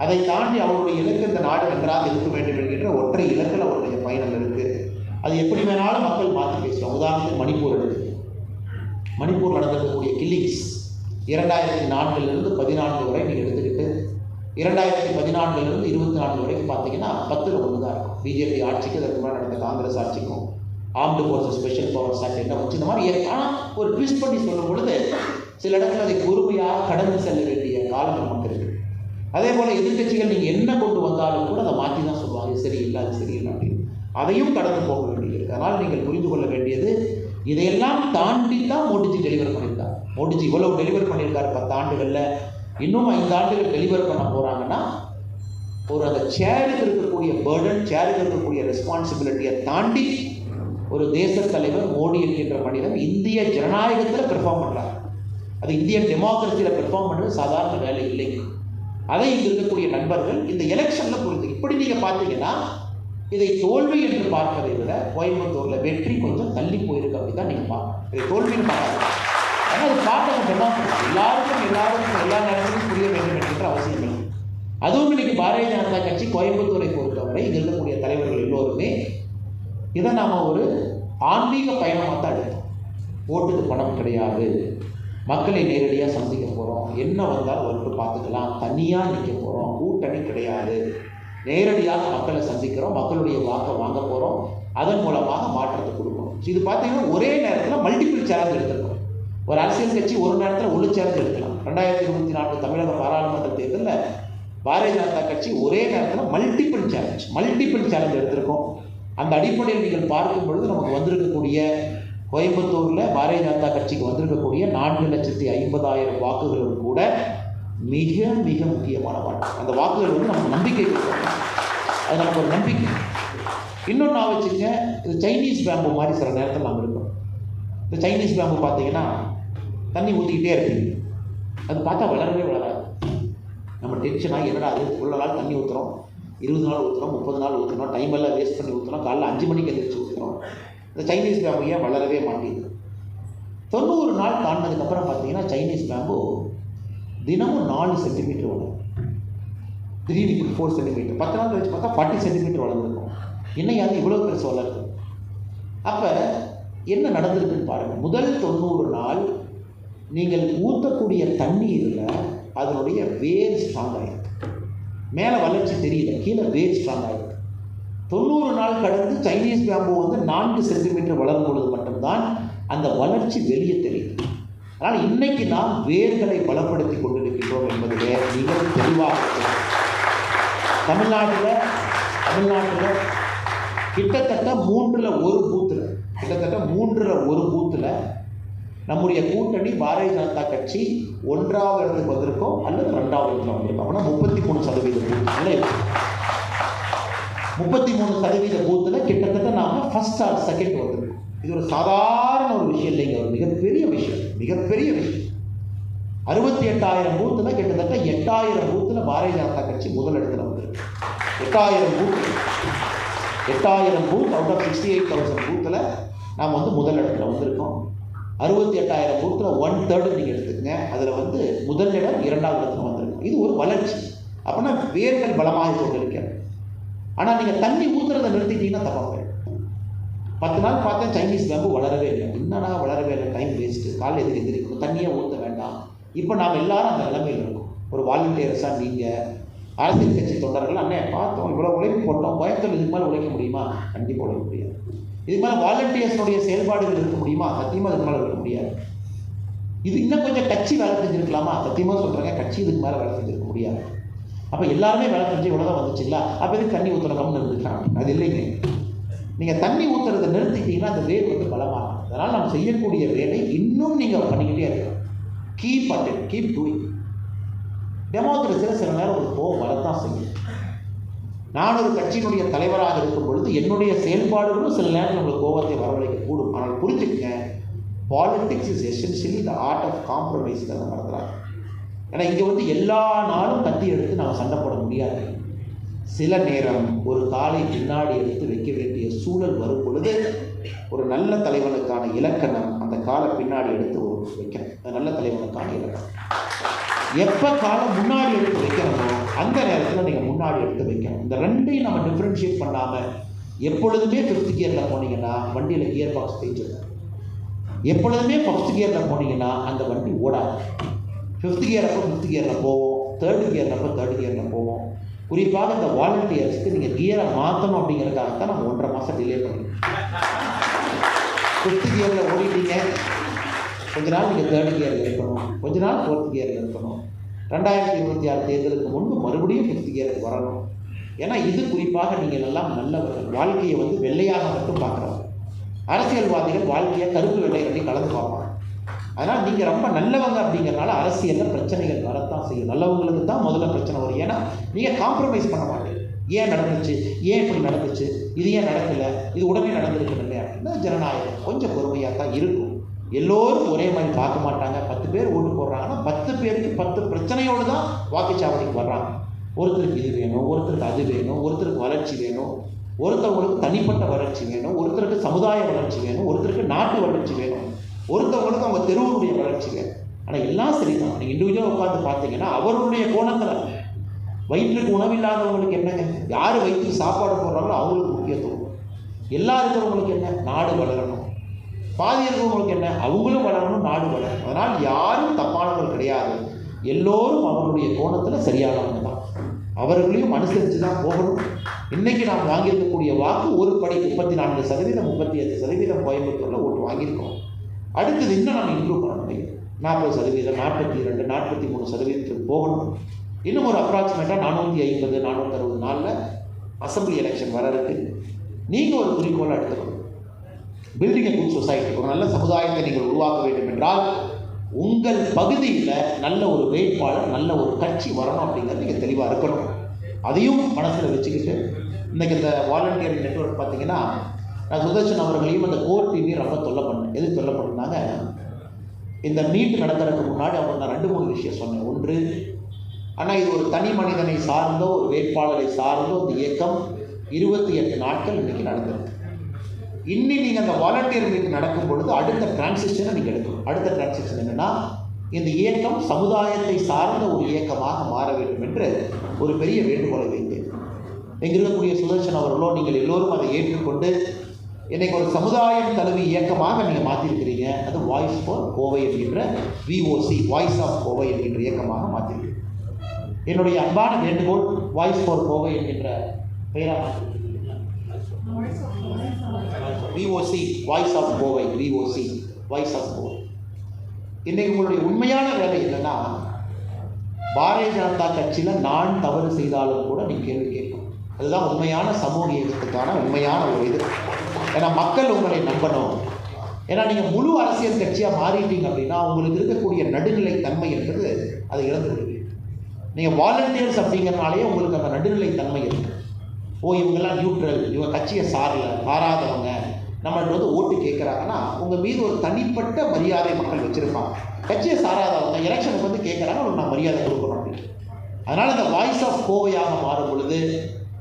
அதை தாண்டி அவருடைய இலக்கு இந்த நாடு நன்றாக இருக்க வேண்டும் என்கின்ற ஒற்றை இலக்கில் அவருடைய பயணம் இருக்குது அது எப்படி வேணாலும் மக்கள் மாற்றி பேசுகிறோம் உதாரணத்துக்கு மணிப்பூர் எடுத்து மணிப்பூர் நடந்திருக்கக்கூடிய கில்லிங்ஸ் இரண்டாயிரத்தி நான்கிலிருந்து பதினான்கு வரை நீங்கள் எடுத்துக்கிட்டு இரண்டாயிரத்தி பதினான்கிலிருந்து இருபத்தி நான்கு வரைக்கும் பார்த்தீங்கன்னா பத்தில் ஒன்று தான் இருக்கும் பிஜேபி ஆட்சிக்கு அதற்கு முன்னாடி நடந்த Congress ஆட்சிக்கும் armed forces special powers act என்ன வச்சு இந்த மாதிரி ஆனால் ஒரு ட்விஸ்ட் பண்ணி சொல்லும் பொழுது சில இடத்துல அதை பொறுமையாக கடந்து செல்ல வேண்டிய காலம் நமக்கு இருக்குது அதே போல் எதிர்க்கட்சிகள் நீங்கள் என்ன கொண்டு வந்தாலும் கூட அதை மாற்றி தான் சொல்லுவாங்க. சரி இல்லை அது சரியில்லை அப்படின்னு. அதையும் கடந்து போக வேண்டியது. அதனால் நீங்கள் புரிந்து கொள்ள வேண்டியது இதையெல்லாம் தாண்டி தான் மோடிஜி டெலிவர் பண்ணியிருக்கார். மோடிஜி இவ்வளவு டெலிவர் பண்ணியிருக்காரு பத்து ஆண்டுகளில். இன்னும் ஐந்து ஆண்டுகள் டெலிவர் பண்ண போகிறாங்கன்னா ஒரு அந்த சேருக்கு இருக்கக்கூடிய பேர்டன் சேருக்கு இருக்கக்கூடிய ரெஸ்பான்சிபிலிட்டியை தாண்டி ஒரு தேச தலைவர் மோடி என்கின்ற மனிதன் இந்திய ஜனநாயகத்தில் பெர்ஃபார்ம் பண்ணுறார் அது இந்திய டெமோக்ரஸியில் பெர்ஃபார்ம் பண்ணுறது சாதாரண வேலை இல்லை அதை இங்கே இருக்கக்கூடிய நண்பர்கள் இந்த எலெக்ஷனில் புரிந்து இப்படி நீங்கள் பார்த்தீங்கன்னா இதை தோல்வி என்று பார்ப்பதை விட கோயம்புத்தூரில் வெற்றி கொஞ்சம் தள்ளி போயிருக்கு அப்படி தான் நீங்கள் பார்க்கணும். இதை தோல்வின்னு பார்க்கலாம் ஆனால் அது பார்க்க எல்லாருக்கும் எல்லாருக்கும் எல்லா நேரத்திலும் புரிய வேண்டும் என்கின்ற அவசியம் இல்லை. அதுவும் இன்னைக்கு பாரதிய ஜனதா கட்சி கோயம்புத்தூரை பொறுத்தவரை இங்கே இருக்கக்கூடிய தலைவர்கள் எல்லோருமே இதை நாம் ஒரு ஆன்மீக பயணமாக தான் எடுத்தோம். ஓட்டுக்கு பணம் கிடையாது. மக்களை நேரடியாக சந்திக்க போகிறோம் என்ன வந்தாலும் ஒன்று பார்த்துக்கலாம். தனியாக நிற்க போகிறோம் கூட்டணி கிடையாது. நேரடியாக மக்களை சந்திக்கிறோம். மக்களுடைய வாக்கை வாங்க போகிறோம் அதன் மூலமாக மாற்றத்தை கொடுக்கணும். இது பார்த்தீங்கன்னா ஒரே நேரத்தில் மல்டிபிள் சேலஞ்ச் எடுத்துருக்கோம். ஒரு அரசியல் கட்சி ஒரு நேரத்தில் ஒரு சேலஞ்ச் எடுக்கலாம். ரெண்டாயிரத்தி இருபத்தி நாலு தமிழக பாராளுமன்ற தேர்தலில் பாரதிய ஜனதா கட்சி ஒரே நேரத்தில் மல்டிபிள் சேலஞ்ச் மல்டிபிள் சேலஞ்ச் எடுத்திருக்கோம். அந்த அடிப்படையில் நீங்கள் பார்க்கும் பொழுது நமக்கு வந்திருக்கக்கூடிய கோயம்புத்தூரில் பாரதிய ஜனதா கட்சிக்கு வந்திருக்கக்கூடிய நான்கு லட்சத்தி ஐம்பதாயிரம் வாக்குகளும் கூட மிக மிக முக்கியமான வாக்கு. அந்த வாக்குகள் வந்து நமக்கு நம்பிக்கை அது நமக்கு ஒரு நம்பிக்கை. இன்னொன்று நான் வச்சுக்க இது சைனீஸ் பேம்பு மாதிரி சில நேரத்தில் நாம் இருக்கோம் இந்த சைனீஸ் பேம்பு பார்த்தீங்கன்னா தண்ணி ஊற்றிக்கிட்டே இருப்பீங்க. அது பார்த்தா வளரவே வளராது. நம்ம டென்ஷனாக என்னடா அது இவ்வளோ நாள் தண்ணி ஊற்றுறோம் இருபது நாள் ஊற்றுறோம் முப்பது நாள் ஊற்றுறோம் டைம் எல்லாம் வேஸ்ட் பண்ணி ஊற்றுறோம் காலைல அஞ்சு மணிக்கு எந்திரிச்சு ஊற்றுறோம் இந்த சைனீஸ் பேம்பு ஏன் வளரவே மாட்டேங்குது? தொண்ணூறு நாள் தாண்டினதுக்கப்புறம் பார்த்தீங்கன்னா சைனீஸ் பேம்பு தினமும் நாலு சென்டிமீட்டர் வளரும். திடீர்னு ஃபோர் சென்டிமீட்டர் பத்து நாள் கழிச்சு பார்த்தா ஃபார்ட்டி சென்டிமீட்டர் வளர்ந்துருக்கும். இன்னைக்கு அது இவ்வளோ பெருசு வளருது. அப்போ என்ன நடந்திருக்குன்னு பாருங்கள் முதல் தொண்ணூறு நாள் நீங்கள் ஊற்றக்கூடிய தண்ணீரில் அதனுடைய வேர் ஸ்ட்ராங் ஆகிருக்கு மேலே வளர்ச்சி தெரியல. கீழே வேர் ஸ்ட்ராங் ஆகிருக்கு தொண்ணூறு நாள் கடந்து சைனீஸ் பேம்பு வந்து நான்கு சென்டிமீட்டர் வளரும் பொழுது மட்டும்தான் அந்த வளர்ச்சி வெளியே தெரியுது. அதனால் இன்னைக்கு நாம் வேர்களை பலப்படுத்தி கொண்டிருக்கின்றோம் என்பதிலே மிகவும் தெளிவாக தமிழ்நாட்டில் தமிழ்நாட்டில் கிட்டத்தட்ட மூன்றில் ஒரு பூத்தில் கிட்டத்தட்ட மூன்றில் ஒரு பூத்தில் நம்முடைய கூட்டணி பாரதிய ஜனதா கட்சி ஒன்றாவது இடத்துக்கு வந்திருக்கோம் அல்லது ரெண்டாவது இடத்துல வந்திருக்கோம் அப்படின்னா முப்பத்தி மூணு சதவீதம் பூத்தில் முப்பத்தி மூணு சதவீத பூத்தில் கிட்டத்தட்ட நாம் ஃபர்ஸ்ட் ஆர் செகண்ட் வந்திருக்கோம் இது ஒரு சாதாரண ஒரு விஷயம் இல்லைங்க. ஒரு மிகப்பெரிய விஷயம். மிகப்பெரிய விஷயம். அறுபத்தி எட்டாயிரம் பூத்தில் கிட்டத்தட்ட எட்டாயிரம் பூத்தில் பாரதிய ஜனதா கட்சி முதலிடத்தில் வந்திருக்கு. எட்டாயிரம் பூத் எட்டாயிரம் booth out of sixty eight thousand பூத்தில் நாம் வந்து முதலிடத்தில் வந்திருக்கோம். அறுபத்தி எட்டாயிரம் பூத்தில் ஒன் தேர்டு நீங்கள் எடுத்துக்கங்க. அதில் வந்து முதல் இடம் இரண்டாவது இடத்துல வந்திருக்கோம் இது ஒரு வளர்ச்சி. அப்படின்னா வேர்கள் பலமாக கொண்டிருக்கிறது. ஆனால் நீங்கள் தண்ணி ஊற்றுறதை நிறுத்திட்டீங்கன்னா தப்பாக பத்து நாள் பார்த்தேன் சைனீஸ் பேம்பு வளரவே இல்லை. என்னடா வளரவே இல்லை டைம் வேஸ்ட்டு காலையில் எதுக்கு எதிரிக்கணும் தண்ணியே ஊற்ற வேண்டாம். இப்போ நாம் எல்லாரும் அந்த நிலைமையில் இருக்கோம். ஒரு வாலண்டியர்ஸாக நீங்கள் அரசியல் கட்சி தொண்டர்கள் அண்ணே பார்த்தோம் இவ்வளோ உழைப்பு போட்டோம். கோயம்புத்தூர் இதுக்கு மேலே உழைக்க முடியுமா? கண்டிப்பாக உழைக்க முடியாது. இதுக்கு மேலே வாலண்டியர்ஸனுடைய செயல்பாடுகள் இருக்க முடியுமா? சத்தியமாக இதுக்கு மேலே இருக்க முடியாது. இது இன்னும் கொஞ்சம் கட்சி வேலை செஞ்சுருக்கலாமா சத்தியமாக சொல்கிறாங்க கட்சி இதுக்கு மேலே வேலை செஞ்சுருக்க முடியாது. அப்போ எல்லாருமே வேலை செஞ்சு இவ்வளோ தான் வந்துச்சுங்களா? அப்போ எதுக்கு தண்ணி ஊற்றுற கம்னு இருந்துக்கிறாங்க அது இல்லைங்க. நீங்கள் தண்ணி ஊற்றுறதை நிறுத்திட்டீங்கன்னா அந்த வேர் வந்து பலமாகும் அதனால் நம்ம செய்யக்கூடிய வேலை இன்னும் நீங்கள் பண்ணிக்கிட்டே இருக்கணும். கீப் அட் கீப் டூயிங் டெமோக்ரஸியில் சில நேரம் ஒரு கோவம் வரத்தான் செய்யும். நான் ஒரு கட்சியினுடைய தலைவராக இருக்கும் பொழுது என்னுடைய செயல்பாடுகளும் சில நேரத்தில் உங்களுக்கு கோபத்தை வரவழைக்க கூடும். ஆனால் புரிஞ்சுக்கங்க. Politics is essentially the art of compromise தான் நடத்துகிறாங்க ஏன்னா இங்கே வந்து எல்லா நாளும் கத்தி எடுத்து நம்ம சண்டை போட முடியாது. சில நேரம் ஒரு காலை பின்னாடி எடுத்து வைக்க வேண்டிய சூழல் வரும் பொழுது ஒரு நல்ல தலைவனுக்கான இலக்கணம் அந்த காலை பின்னாடி எடுத்து ஒரு வைக்கணும். அந்த நல்ல தலைவனுக்கான இலக்கணம். எப்போ காலம் முன்னாடி எடுத்து வைக்கிறோமோ அந்த நேரத்தில் நீங்கள் முன்னாடி எடுத்து வைக்கணும். இந்த ரெண்டையும் நம்ம டிஃப்ரென்ஷியேட் பண்ணாமல் எப்பொழுதுமே ஃபிஃப்த் கியரில் போனீங்கன்னா வண்டியில் கியர் பாக்ஸ் தேய்ச்சிருக்கும் எப்பொழுதுமே ஃபஸ்ட் கியரில் போனீங்கன்னா அந்த வண்டி ஓடாது. ஃபிஃப்த் கியர் அப்போ ஃபிஃப்த் கியரில் போவோம். தேர்டு கியர் அப்போ தேர்ட் கியரில் போவோம். குறிப்பாக இந்த வாலண்டியர்ஸ்க்கு நீங்கள் கியரை மாற்றணும் அப்படிங்கிறதுக்காக தான் நம்ம ஒன்றரை மாதம் டிலே பண்ணுறோம் ஃபிஃப்த் கியரில் ஓடிட்டீங்க. கொஞ்ச நாள் நீங்கள் தேர்ட் கியரில் இருக்கணும். கொஞ்ச நாள் ஃபோர்த் கியரில் இருக்கணும். ரெண்டாயிரத்தி இருபத்தி ஆறு தேர்தலுக்கு முன்பு மறுபடியும் ஃபிஃப்த் கியருக்கு வரணும். ஏன்னா இது குறிப்பாக நீங்கள் எல்லாம் நல்லவர்கள். வாழ்க்கையை வந்து வெள்ளையாக மட்டும் பார்க்குறாங்க அரசியல்வாதிகள் வாழ்க்கையை கருப்பு வெள்ளை கலந்து பார்ப்பாங்க. அதனால் நீங்கள் ரொம்ப நல்லவங்க அப்படிங்கிறனால அரசியலில் பிரச்சனைகள் வரத்தான் செய்யும். நல்லவங்களுக்கு தான் முதல்ல பிரச்சனை வரும். ஏன்னா நீங்கள் காம்ப்ரமைஸ் பண்ண மாட்டீங்க. ஏன் நடந்துச்சு? ஏன் இப்படி நடந்துச்சு? இது ஏன் நடக்கலை? இது உடனே நடந்திருக்கு இல்லையா அப்படின்னா ஜனநாயகம் கொஞ்சம் பொறுமையாக தான் இருக்கும். எல்லோரும் ஒரே மாதிரி பார்க்க மாட்டாங்க. பத்து பேர் ஓட்டு போடுறாங்கன்னா பத்து பேருக்கு பத்து பிரச்சனையோடு தான் வாக்குச்சாவடிக்கு வர்றாங்க. ஒருத்தருக்கு இது வேணும் ஒருத்தருக்கு அது வேணும் ஒருத்தருக்கு வளர்ச்சி வேணும். ஒருத்தவங்களுக்கு தனிப்பட்ட வளர்ச்சி வேணும் ஒருத்தருக்கு சமுதாய வளர்ச்சி வேணும் ஒருத்தருக்கு நாட்டு வளர்ச்சி வேணும். ஒருத்தவங்களுக்கு அவங்க தெருவனுடைய வளர்ச்சிங்க ஆனால் எல்லாம் சரிதான். நீங்கள் இண்டிவிஜுவலாக உட்காந்து பார்த்தீங்கன்னா அவருடைய கோணத்தில் வயிற்றுக்கு உணவில்லாதவங்களுக்கு என்னங்க யார் வயிற்றுக்கு சாப்பாடு போடுறாங்களோ அவங்களுக்கு முக்கியத்துவம். எல்லா இருக்கிறவங்களுக்கு என்ன? நாடு வளரணும். பாதி இருக்கிறவங்களுக்கு என்ன? அவங்களும் வளரணும் நாடு வளரணும். அதனால் யாரும் தப்பானவர்கள் கிடையாது. எல்லோரும் அவருடைய கோணத்தில் சரியானவங்க தான். அவர்களையும் அனுசரித்து தான் போகணும். இன்றைக்கி நாம் வாங்கியிருக்கக்கூடிய வாக்கு ஒரு படி முப்பத்தி நான்கு சதவீதம் முப்பத்தி ஐந்து சதவீதம் கோயம்புத்தூரில் ஓட்டு வாங்கியிருக்கோம். அடுத்தது இன்னும் நம்ம இம்ப்ரூவ் பண்ண முடியும். நாற்பது சதவீதம் நாற்பத்தி இரண்டு நாற்பத்தி மூணு சதவீதத்துக்கு போகணும். இன்னும் ஒரு அப்ராக்சிமேட்டாக நானூற்றி ஐம்பது நானூற்றி அறுபது நாளில் அசம்பிளி எலெக்ஷன் வர இருக்கு நீங்கள் ஒரு குறிக்கோளை எடுத்துக்கணும். பில்டிங் குட் சொசைட்டி ஒரு நல்ல சமுதாயத்தை நீங்கள் உருவாக்க வேண்டும் என்றால் உங்கள் பகுதியில் நல்ல ஒரு வேட்பாளர் நல்ல ஒரு கட்சி வரணும் அப்படிங்கிறது நீங்கள் தெளிவாக இருக்கணும். அதையும் மனசில் வச்சுக்கிட்டு இன்றைக்கி இந்த வாலண்டியர் நெட்வொர்க் பார்த்தீங்கன்னா நான் சுதர்ஷன் அவர்களையும் அந்த கோர் டிவியும் ரொம்ப தொல்லை பண்ணேன் எது தொல்லை பண்ணாங்க? இந்த மீட் நடத்துறதுக்கு முன்னாடி அவங்க நான் ரெண்டு மூணு விஷயம் சொன்னேன். ஒன்று ஆனால் இது ஒரு தனி மனிதனை சார்ந்தோ ஒரு வேட்பாளரை சார்ந்தோ இந்த இயக்கம் இருபத்தி எட்டு நாட்கள் இன்றைக்கி நடந்திருக்கு இன்னி நீங்கள் அந்த வாலண்டியர் மீட் நடக்கும் பொழுது அடுத்த டிரான்சிஷனை நீங்கள் எடுக்கணும். அடுத்த டிரான்சிஷன் என்னென்னா இந்த இயக்கம் சமுதாயத்தை சார்ந்த ஒரு இயக்கமாக மாற வேண்டும் என்று ஒரு பெரிய வேண்டுகோளை வைத்தேன். இங்கிருக்கக்கூடிய இருக்கக்கூடிய சுதர்ஷன் அவர்களோ நீங்கள் எல்லோரும் அதை ஏற்றுக்கொண்டு இன்னைக்கு ஒரு சமுதாயம் தழுவி இயக்கமாக நீங்கள் மாற்றிருக்கிறீங்க அது வாய்ஸ் ஃபார் கோவை என்கின்ற விஓசி வாய்ஸ் ஆஃப் கோவை என்கின்ற இயக்கமாக மாற்றிருக்கிறீங்க என்னுடைய அன்பான வேண்டுகோள் வாய்ஸ் ஃபார் கோவை என்கின்ற பெயராக VOC voice of Kovai VOC voice of Kovai இன்னைக்கு உங்களுடைய உண்மையான வேலை என்னன்னா பாரதிய ஜனதா கட்சியில் நான் தவறு செய்தாலும் கூட நீ கேள்வி கேட்கணும் அதுதான் உண்மையான சமூக இயக்கத்துக்கான உண்மையான ஒரு இது. ஏன்னா மக்கள் உங்களை நம்பணும். ஏன்னா நீங்கள் முழு அரசியல் கட்சியாக மாறிட்டீங்க அப்படின்னா உங்களுக்கு இருக்கக்கூடிய நடுநிலை தன்மை என்பது அதை இழந்து விடுவீங்க. நீங்கள் வாலண்டியர்ஸ் அப்படிங்கிறனாலே உங்களுக்கு அந்த நடுநிலை தன்மை இருக்குது ஓ இவங்கெல்லாம் நியூட்ரல் இவங்க கட்சியை சாரல சாராதவங்க நம்மள்ட்ட வந்து ஓட்டு கேட்குறாங்கன்னா உங்கள் மீது ஒரு தனிப்பட்ட மரியாதை மக்கள் வச்சுருப்பாங்க. கட்சியை சாராதவங்க எலெக்ஷனுக்கு வந்து கேட்குறாங்க உங்களுக்கு நான் மரியாதை கொடுக்கணும் அப்படின்னு. அதனால் இந்த வாய்ஸ் ஆஃப் கோவையாக மாறும் பொழுது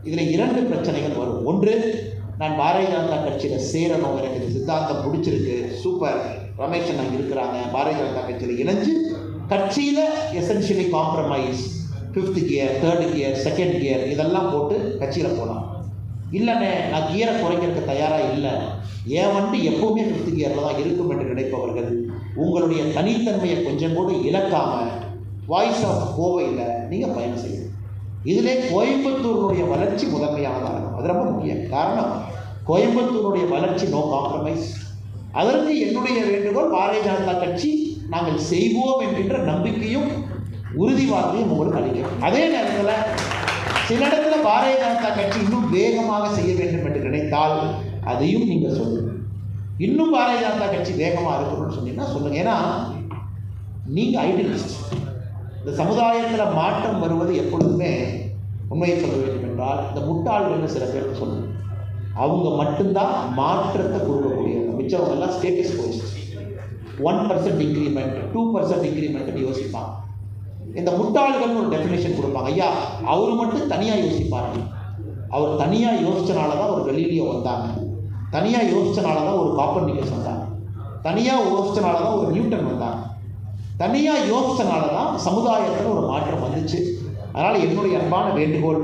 இதில் இரண்டு பிரச்சனைகள் வரும். ஒன்று நான் பாரதிய ஜனதா கட்சியில் சேரணும் எனக்கு இந்த சித்தாந்தம் பிடிச்சிருக்கு சூப்பர் ரமேஷ் அங்கே இருக்கிறாங்க. பாரதிய ஜனதா கட்சியில் இணைஞ்சு கட்சியில் essentially compromise fifth gear third gear second gear இதெல்லாம் போட்டு கட்சியில் போகலாம் இல்லைண்ணே நான் கியரை குறைக்கிறதுக்கு தயாராக இல்லை. என் வண்டி எப்போவுமே ஃபிஃப்த் கியரில் தான் இருக்கும் என்று நினைப்பவர்கள் உங்களுடைய தனித்தன்மையை கொஞ்சம் கூட இழக்காமல் வாய்ஸ் ஆஃப் கோவையில் நீங்கள் பயணம் செய்யணும் இதிலே கோயம்புத்தூருடைய வளர்ச்சி முதன்மையானதாக இருக்கும் அது ரொம்ப முக்கியம். காரணம் கோயம்புத்தூருடைய வளர்ச்சி நோ காம்ப்ரமைஸ் அதற்கு என்னுடைய வேண்டுகோள் பாரதிய ஜனதா கட்சி நாங்கள் செய்வோம் என்கின்ற நம்பிக்கையும் உறுதி உங்களுக்கு அளிக்கிறோம் அதே நேரத்தில் சில இடத்துல பாரதிய ஜனதா கட்சி இன்னும் வேகமாக செய்ய வேண்டும் என்று நினைத்தால் அதையும் நீங்கள் சொல்லுங்கள். இன்னும் பாரதிய ஜனதா கட்சி வேகமாக இருக்கணும்னு சொன்னீங்கன்னா சொல்லுங்கள் ஏன்னா நீங்கள் ஐடியலிஸ்ட் இந்த சமுதாயத்தில் மாற்றம் வருவது எப்பொழுதுமே உண்மையை சொல்ல வேண்டும் என்றால் இந்த முட்டாள்கள்னு சில பேருக்கு சொல்லுங்கள் அவங்க மட்டும்தான் மாற்றத்தை கொடுக்கக்கூடியவங்க மிச்சவங்க எல்லாம் ஸ்டேட்டஸ் போயிடுச்சு one percent increment two percent இன்க்ரிமெண்ட்னு யோசிப்பாங்க. இந்த முட்டாள்கள்னு ஒரு டெஃபினேஷன் கொடுப்பாங்க. ஐயா அவர் மட்டும் தனியாக யோசிப்பாரு. அவர் தனியாக யோசிச்சனால தான் ஒரு வெளியிலேயே வந்தாங்க. தனியாக யோசிச்சனால தான் ஒரு காப்பர்னிக்கஸ் வந்தாங்க. தனியாக யோசிச்சனால தான் ஒரு நியூட்டன் வந்தாங்க. தனியாக யோசிச்சனால தான் சமுதாயத்தில் ஒரு மாற்றம் வந்துச்சு. அதனால் என்னுடைய அன்பான வேண்டுகோள்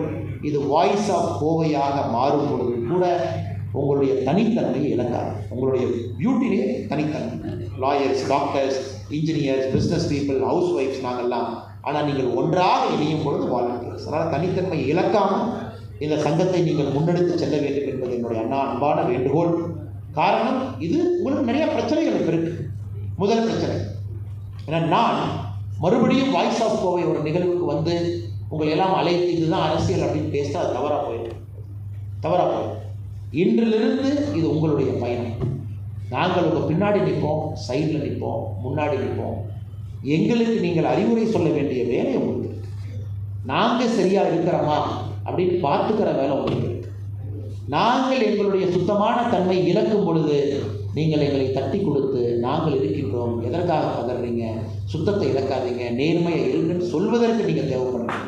இது வாய்ஸ் ஆஃப் கோவையாக மாறும் பொழுது கூட உங்களுடைய தனித்தன்மையை இழக்காது. உங்களுடைய பியூட்டிலே தனித்தன்மை. Lawyers doctors engineers business people house ஒய்ஃப்ஸ் நாங்கள்லாம் ஆனால் நீங்கள் ஒன்றாக இணையும் பொழுது வாலண்டியர்ஸ் அதனால் தனித்தன்மையை இழக்காமல் இந்த சங்கத்தை நீங்கள் முன்னெடுத்து செல்ல வேண்டும் என்பது என்னுடைய அண்ணா அன்பான வேண்டுகோள். காரணம் இது உங்களுக்கு நிறைய பிரச்சனைகள் இப்போ இருக்கு. முதல் பிரச்சனை. ஏன்னா நான் மறுபடியும் வாய்ஸ் ஆஃப் கோவை ஒரு நிகழ்வுக்கு வந்து உங்களை எல்லாம் அழைத்து இதுதான் அரசியல் அப்படின்னு பேசினா அது தவறாக போயிடும். தவறாக போயிடும் இன்றிலிருந்து இது உங்களுடைய பயணம். நாங்கள் உங்கள் பின்னாடி நிற்போம் சைடில் நிற்போம் முன்னாடி நிற்போம். எங்களுக்கு நீங்கள் அறிவுரை சொல்ல வேண்டிய வேலை உங்களுக்கு இருக்குது நாங்கள் சரியாக இருக்கிறோமா அப்படின்னு பார்த்துக்கிற வேலை உங்களுக்கு இருக்குது நாங்கள் எங்களுடைய சுத்தமான தன்மை இழக்கும் பொழுது நீங்கள் எங்களை தட்டி கொடுத்து நாங்கள் இருக்கின்றோம். எதற்காக பதறீங்க? சுத்தத்தை இழக்காதீங்க. நேர்மையை இருங்கன்னு சொல்வதற்கு நீங்கள் தேவைப்படுறீங்க.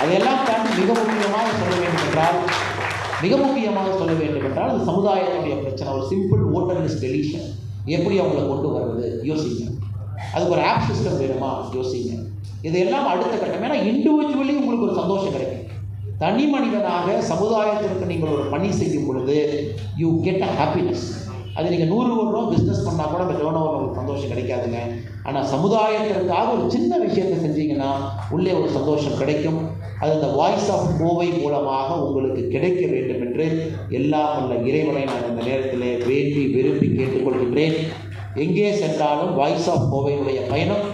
அதையெல்லாம் தாண்டி மிக முக்கியமாக சொல்ல வேண்டும் என்றால் மிக முக்கியமாக சொல்ல வேண்டும் என்றால் அது சமுதாயத்துடைய பிரச்சனை ஒரு சிம்பிள் ஓட்டர் லிஸ்ட் டெலிஷன் எப்படி அவங்கள கொண்டு வர்றது யோசிங்க அதுக்கு ஒரு ஆப் சிஸ்டம் வேணுமா? யோசிங்க இதெல்லாம் அடுத்த கட்டம். ஏன்னா இண்டிவிஜுவலி உங்களுக்கு ஒரு சந்தோஷம் கிடைக்கும். தனி மனிதனாக சமுதாயத்திற்கு நீங்கள் ஒரு பணி செய்யும் பொழுது யூ கெட் அ ஹாப்பினஸ் அது நீங்கள் நூறு ரூபா பிஸ்னஸ் பண்ணால் கூட அந்த டேர்ன் உங்களுக்கு சந்தோஷம் கிடைக்காதுங்க. ஆனால் சமுதாயத்திற்காக ஒரு சின்ன விஷயத்தை செஞ்சீங்கன்னா உள்ளே ஒரு சந்தோஷம் கிடைக்கும். அது அந்த வாய்ஸ் ஆஃப் கோவை மூலமாக உங்களுக்கு கிடைக்க வேண்டும் என்று எல்லாம் வல்ல இறைவனை நான் இந்த நேரத்தில் வேண்டி விரும்பி கேட்டுக்கொள்கின்றேன். எங்கே சென்றாலும் வாய்ஸ் ஆஃப் கோவையினுடைய பயணம்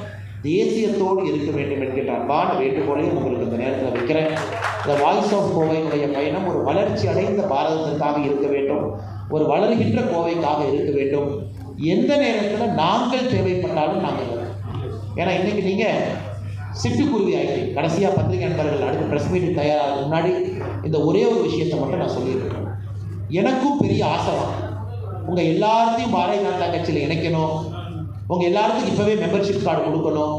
தேசியத்தோடு இருக்க வேண்டும் என்கின்ற அன்பான வேண்டுகோளையும் உங்களுக்கு இந்த நேரத்தில் வைக்கிறேன். இந்த வாய்ஸ் ஆஃப் கோவையினுடைய பயணம் ஒரு வளர்ச்சி அடைந்த பாரதத்திற்காக இருக்க வேண்டும். ஒரு வளர்கின்ற கோவைக்காக இருக்க வேண்டும். எந்த நேரத்தில் நாங்கள் தேவைப்பட்டாலும் நாங்கள் ஏன்னா இன்றைக்கி நீங்கள் சிட்டுக்குருவி ஆகிட்டீங்க கடைசியாக பத்திரிகை நண்பர்கள் அடுத்த ப்ரெஸ் மீட்டிங் தயாராக முன்னாடி இந்த ஒரே ஒரு விஷயத்தை மட்டும் நான் சொல்லியிருக்கேன். எனக்கும் பெரிய ஆசை தான். உங்கள் எல்லாத்தையும் பாரதிய ஜனதா கட்சியில் இணைக்கணும். உங்கள் எல்லாருக்கும் இப்போவே மெம்பர்ஷிப் கார்டு கொடுக்கணும்.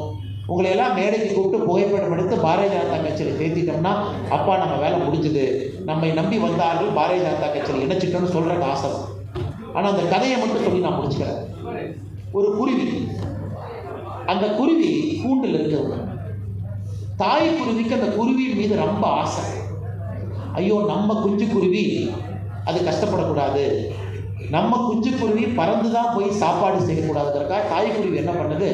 உங்களை எல்லாம் மேடைக்கு கூப்பிட்டு புகைப்படம் எடுத்து பாரதிய ஜனதா கட்சியில் சேர்த்திட்டோம்னா அப்பா நம்ம வேலை முடிஞ்சுது. நம்மை நம்பி வந்தார்கள் பாரதிய ஜனதா கட்சியில் இணைச்சிட்டோம்னு சொல்கிறக்கு ஆசை தான். ஆனால் அந்த கதையை மட்டும் சொல்லி நான் முடிச்சுக்கிறேன். ஒரு குருவி. அந்த குருவி கூண்டில் இருக்கிறவங்க. தாய் குருவிக்கு அந்த குருவியின் மீது ரொம்ப ஆசை. ஐயோ நம்ம குஞ்சு குருவி அது கஷ்டப்படக்கூடாது. நம்ம குஞ்சு குருவி பறந்து தான் போய் சாப்பாடு செய்யக்கூடாதுங்கிறக்காக தாய் குருவி என்ன பண்ணுது?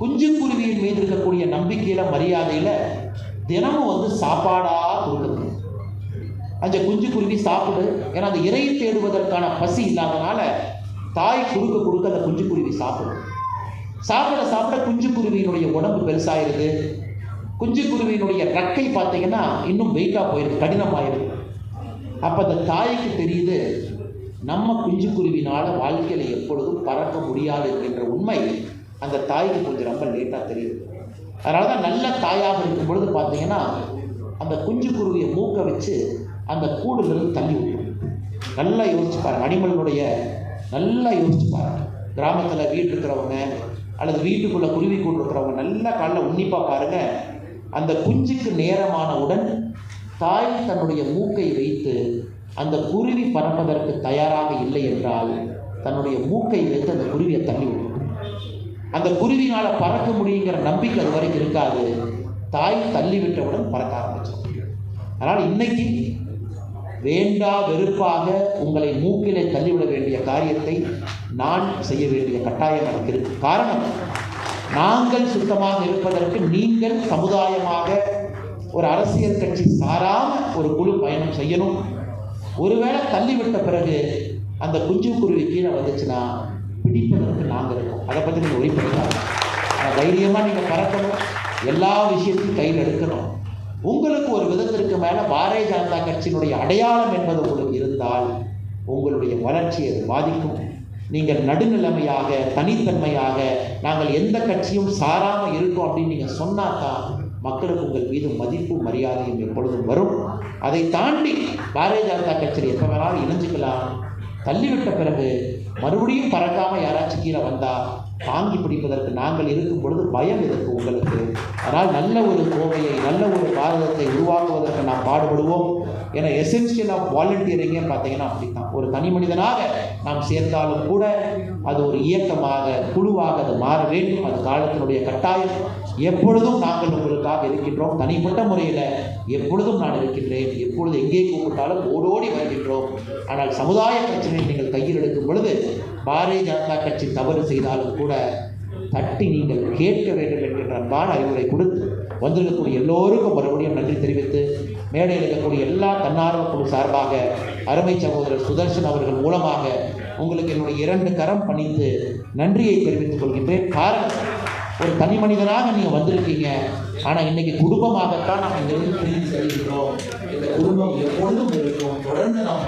குஞ்சு குருவியின் மீது இருக்கக்கூடிய நம்பிக்கையில் மரியாதையில் தினமும் வந்து சாப்பாடாக கொடுக்குது அந்த குஞ்சு குருவி சாப்பிடு. ஏன்னா அந்த இறை தேடுவதற்கான பசி இல்லாதனால தாய் குறுக்க கொடுக்க அந்த குஞ்சு குருவி சாப்பிடும் சாப்பிட சாப்பிட குஞ்சு குருவியினுடைய உடம்பு பெருசாயிருது. குஞ்சு குருவியினுடைய ரெக்கை பார்த்தீங்கன்னா இன்னும் வெயிட்டாக போயிருக்கு கடினமாயிருக்கு. அப்போ அந்த தாய்க்கு தெரியுது நம்ம குஞ்சு குருவினால் வாழ்க்கையில் எப்பொழுதும் பறக்க முடியாது என்கின்ற உண்மை அந்த தாய்க்கு கொஞ்சம் ரொம்ப லேட்டாக தெரியுது. அதனால தான் நல்ல தாயாக இருக்கும் பொழுது பார்த்தீங்கன்னா அந்த குஞ்சு குருவியை மூக்க வச்சு அந்த கூடுலேருந்து தள்ளி விட்டுரும். நல்லா யோசிச்சு பாருங்க அனிமலுடைய நல்லா யோசிச்சு பாருங்கள் கிராமத்தில் வீடு இருக்கிறவங்க அல்லது வீட்டுக்குள்ளே குருவி கூடு இருக்கிறவங்க நல்லா காலைல உன்னிப்பாக பாருங்கள் அந்த குஞ்சுக்கு நேரமானவுடன் தாய் தன்னுடைய மூக்கை வைத்து அந்த குருவி பறப்பதற்கு தயாராக இல்லை என்றால் தன்னுடைய மூக்கை வைத்து அந்த குருவியை தள்ளி விடும் அந்த குருவினால் பறக்க முடியுங்கிற நம்பிக்கை அது வரைக்கும் இருக்காது. தாய் தள்ளி விட்டவுடன் பறக்க ஆரம்பிச்சிடும். அதனால் இன்னைக்கு வேண்டா வெறுப்பாக உங்களை மூக்கிலே தள்ளிவிட வேண்டிய காரியத்தை நான் செய்ய வேண்டிய கட்டாயம் எனக்கு இருக்கு. காரணம் நாங்கள் சுத்தமாக இருப்பதற்கு நீங்கள் சமுதாயமாக ஒரு அரசியல் கட்சி சாராம ஒரு குழு பயணம் செய்யணும். ஒருவேளை தள்ளிவிட்ட பிறகு அந்த குஞ்சு குருவி கீழே வந்துச்சுன்னா பிடிப்பதற்கு நாங்கள் இருக்கோம். அதை பற்றி நீங்கள் ஒளிப்படுத்தாங்க ஆனால் தைரியமாக நீங்கள் பறக்கணும். எல்லா விஷயத்தையும் கையில் எடுக்கணும். உங்களுக்கு ஒரு விதத்திற்கு மேலே பாரதிய ஜனதா கட்சியினுடைய அடையாளம் என்பது உங்களுக்கு இருந்தால் உங்களுடைய வளர்ச்சியை அது பாதிக்கும். நீங்கள் நடுநிலைமையாக தனித்தன்மையாக நாங்கள் எந்த கட்சியும் சாராமல் இருக்கோம் அப்படின்னு நீங்கள் சொன்னாதான் மக்களுக்கு உங்கள் மீது மதிப்பு மரியாதையும் எப்பொழுதும் வரும். அதை தாண்டி பாரதிய ஜனதா கட்சியில் எப்போ வேணாலும் இணைஞ்சுக்கலாம். தள்ளிவிட்ட பிறகு மறுபடியும் பறக்காமல் யாராச்சும் கீழே வந்தால் தாங்கி பிடிப்பதற்கு நாங்கள் இருக்கும் பொழுது பயம் இருக்கு உங்களுக்கு. அதனால் நல்ல ஒரு கோவையை நல்ல ஒரு பாரதத்தை உருவாக்குவதற்கு நாம் பாடுபடுவோம். ஏன்னா எசென்சியல் ஆஃப் வாலண்டியரிங்கே பார்த்தீங்கன்னா அப்படித்தான். ஒரு தனி மனிதனாக நாம் சேர்ந்தாலும் கூட அது ஒரு இயக்கமாக குழுவாக அது மாற வேண்டும். அது காலத்தினுடைய கட்டாயம். எப்பொழுதும் நாங்கள் உங்களுக்காக இருக்கின்றோம். தனிப்பட்ட முறையில் எப்பொழுதும் நான் இருக்கின்றேன். எப்பொழுது எங்கே கூப்பிட்டாலும் ஓடோடி வருகின்றோம். ஆனால் சமுதாய பிரச்சனையை நீங்கள் கையில் எடுக்கும் பொழுது பாரதிய ஜனதா கட்சி தவறு செய்தாலும் கூட தட்டி நீங்கள் கேட்க வேண்டும் என்கின்ற அன்பான அறிவுரை கொடுத்து வந்திருக்கக்கூடிய எல்லோருக்கும் மறுபடியும் நன்றி தெரிவித்து மேடையில் இருக்கக்கூடிய எல்லா தன்னார்வ குழு சார்பாக அருமை சகோதரர் சுதர்ஷன் அவர்கள் மூலமாக உங்களுக்கு என்னுடைய இரண்டு கரம் பணிந்து நன்றியை தெரிவித்துக் கொள்கின்றேன். காரணம் ஒரு தனி மனிதனாக நீங்கள் வந்திருக்கீங்க. ஆனால் இன்னைக்கு குடும்பமாகத்தான் நாம் இங்கிருந்து பிரிந்து செல்கிறோம் இந்த குடும்பம் எப்பொழுதும் இருக்கும். தொடர்ந்து நாம்